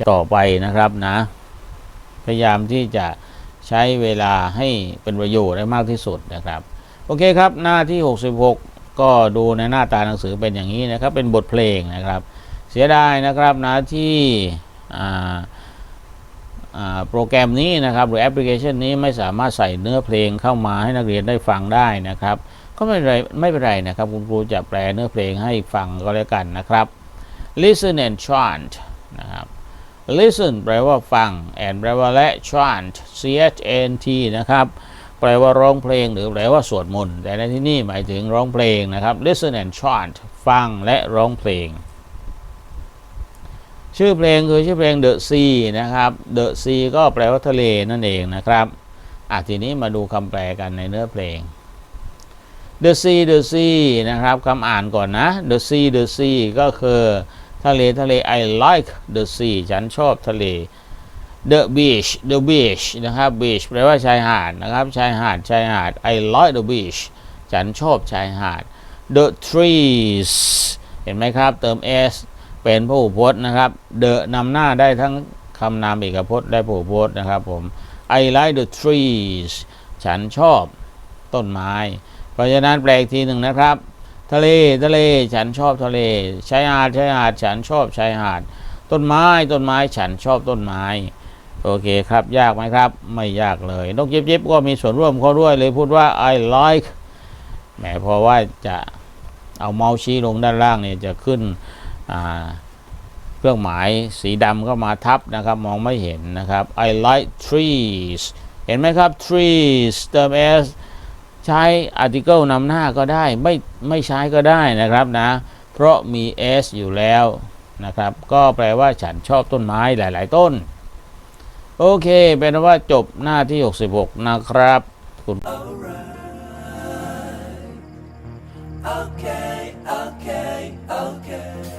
ต่อไปนะครับนะ พยายามที่จะใช้เวลาให้เป็นประโยชน์ได้มากที่สุดนะครับ โอเคครับหน้าที่ 66 ก็ดูในหน้าตาหนังสือเป็นอย่างนี้นะครับ เป็นบทเพลงนะครับ เสียดายนะครับนะที่โปรแกรมนี้นะครับ หรือแอปพลิเคชันนี้ไม่สามารถใส่เนื้อเพลงเข้ามาให้นักเรียนได้ฟังได้นะครับ ก็ไม่เป็นไรไม่เป็นไรนะครับ คุณครูจะแปลเนื้อเพลงให้ฟังก็แล้วกันนะครับ listen and chant listen แปลว่าฟัง and แปลว่าและ chant c h n t นะครับ แปลว่าร้องเพลงหรือแปลว่าสวดมนต์ แต่ในที่นี่หมายถึงร้องเพลงนะครับ listen and chant ฟังและร้องเพลง ชื่อเพลงคือชื่อเพลง The Sea นะครับ The Sea ก็แปลว่าทะเลนั่นเองนะครับอะทีนี้มาดูคำแปลกันในเนื้อเพลง The Sea The Sea นะครับคำอ่านก่อนนะ The Sea The Sea ก็คือ ทะเลทะเล I like the sea ฉันชอบทะเล The beach The beach นะครับ beach แปลว่าชายหาดนะครับ ชายหาด ชายหาด I like the beach ฉันชอบชายหาด The trees เห็นไหมครับ เติม s เป็นพหูพจน์นะครับ The นำหน้าได้ทั้งคำนามเอกพจน์ได้พหูพจน์นะครับผม I like the trees ฉันชอบต้นไม้ เพราะฉะนั้นแปลอีกทีหนึ่งนะครับ ทะเลทะเลฉันชอบทะเลชายหาดชายหาดฉันชอบชายหาด ต้นไม้ต้นไม้ฉันชอบต้นไม้ โอเคครับ ยากไหมครับ ไม่ยากเลย นกเจี๊ยบๆก็มีส่วนร่วมเขาด้วยเลยพูดว่า I like แหมพราะว่าจะเอาเมาส์ชี้ลงด้านล่างเนี่ยจะขึ้นเครื่องหมายสีดำก็มาทับนะครับ มองไม่เห็นนะครับ I like trees เห็นไหมครับ trees เติม s ใช้ article นำหน้าก็ได้ไม่ไม่ใช้ก็ได้นะครับนะ เพราะมี s อยู่แล้วนะครับ ก็แปลว่าฉันชอบต้นไม้หลาย ๆ ต้น โอเค เป็นว่าจบหน้าที่ 66 นะครับคุณ okay, okay, okay.